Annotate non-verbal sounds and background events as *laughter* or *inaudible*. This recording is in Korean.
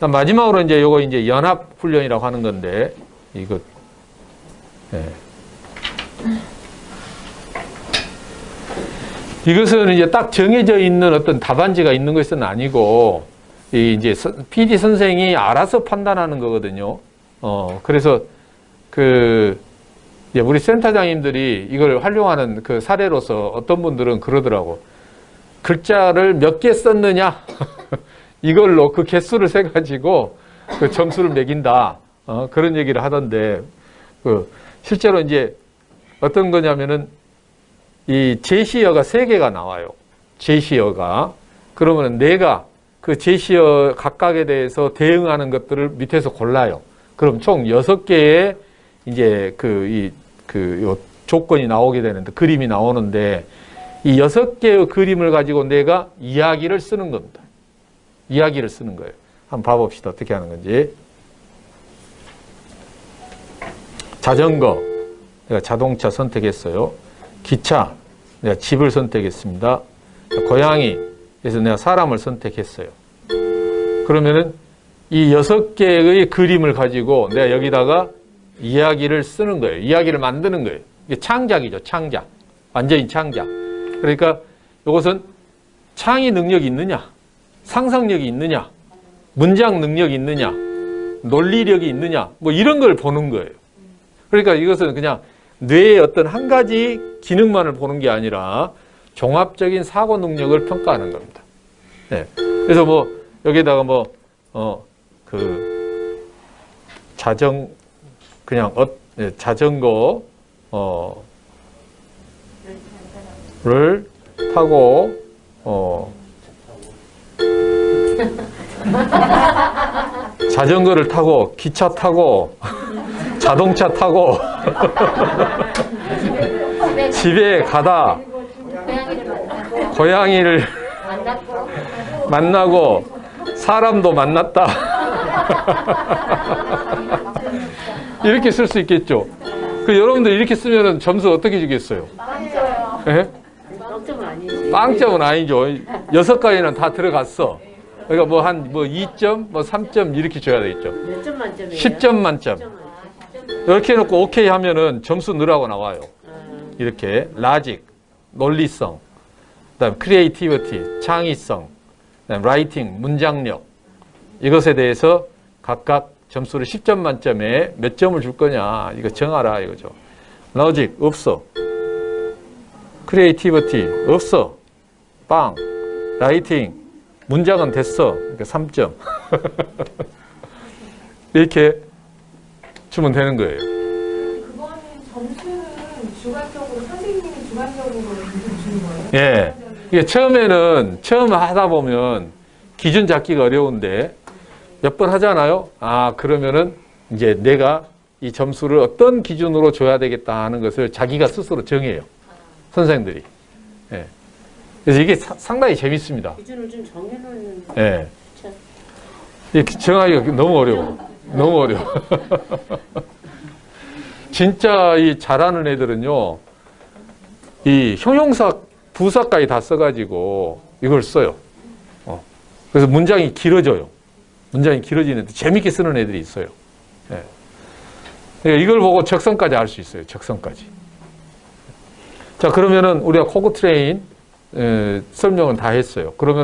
마지막으로 이제 요거 이제 연합 훈련이라고 하는 건데 이거 예. 이것은 이제 딱 정해져 있는 어떤 답안지가 있는 것은 아니고 이 이제 선- PD 선생이 알아서 판단하는 거거든요. 어 그래서 그 우리 센터장님들이 이걸 활용하는 그 사례로서 어떤 분들은 그러더라고. 글자를 몇 개 썼느냐 *laughs* 이걸로 그 개수를 세 가지고 그 점수를 매긴다. 어, 그런 얘기를 하던데 그 실제로 이제 어떤 거냐면은 이 제시어가 세 개가 나와요. 제시어가. 그러면 내가 그 제시어 각각에 대해서 대응하는 것들을 밑에서 골라요. 그럼 총 여섯 개의 이제 그 그이그 조건이 나오게 되는데 그림이 나오는데 이 여섯 개의 그림을 가지고 내가 이야기를 쓰는 겁니다. 이야기를 쓰는 거예요. 한번 봐봅시다. 어떻게 하는 건지. 자전거. 내가 자동차 선택했어요. 기차. 내가 집을 선택했습니다. 고양이. 그래서 내가 사람을 선택했어요. 그러면은 이 여섯 개의 그림을 가지고 내가 여기다가 이야기를 쓰는 거예요. 이야기를 만드는 거예요. 이게 창작이죠. 창작. 완전히 창작. 그러니까 이것은 창의 능력이 있느냐, 상상력이 있느냐, 문장 능력이 있느냐, 논리력이 있느냐, 뭐 이런 걸 보는 거예요. 그러니까 이것은 그냥 뇌의 어떤 한 가지 기능만을 보는 게 아니라 종합적인 사고 능력을 평가하는 겁니다. 네. 그래서 뭐 여기다가 뭐, 어, 그, 자전, 그냥, 어, 네, 자전거, 어, 를 타고 어 *laughs* 자전거를 타고 기차 타고 자동차 타고 *laughs* 집에 가다 고양이를 *laughs* 만나고 사람도 만났다 이렇게 쓸 수 있겠죠. 그 여러분들 이렇게 쓰면은 점수 어떻게 주겠어요? 예? 빵점은 아니죠. 여섯 가지는 다 들어갔어. 그러니까 뭐 한 뭐 2점, 뭐 3점 이렇게 줘야 되겠죠. 몇 점 만점이에요? 10점 만점. 10점 만점. 이렇게 해놓고 오케이 하면은 점수 넣으라고 나와요. 아, 이렇게 라직, 논리성, 그다음 크리에이티비티, 창의성, 그다음 라이팅, 문장력 이것에 대해서 각각 점수를 10점 만점에 몇 점을 줄 거냐 이거 정하라 이거죠. 로직 없어. 크리에이티비티 없어. 빵. 라이팅 문장은 됐어. 그러니까 3점. *laughs* 이렇게 주면 되는 거예요. 그거는 점수는 주관적으로 선생님이 주관적으로 주는 거예요. 예. 이게 처음에는 처음 하다 보면 기준 잡기가 어려운데 몇 번 하잖아요. 아 그러면은 이제 내가 이 점수를 어떤 기준으로 줘야 되겠다 하는 것을 자기가 스스로 정해요. 선생들이. 예. 그래서 이게 사- 상당히 재밌습니다. 기준을 좀 정해놓는 예. 참. 이게 정하기가 너무 어려워. 너무 어려워. *laughs* 진짜 이 잘하는 애들은요, 이 형용사, 부사까지 다 써가지고 이걸 써요. 어. 그래서 문장이 길어져요. 문장이 길어지는데 재밌게 쓰는 애들이 있어요. 예. 그러니까 이걸 보고 적성까지 할수 있어요. 적성까지. 자, 그러면은 우리가 코그 트레인 에, 설명은 다 했어요. 그러면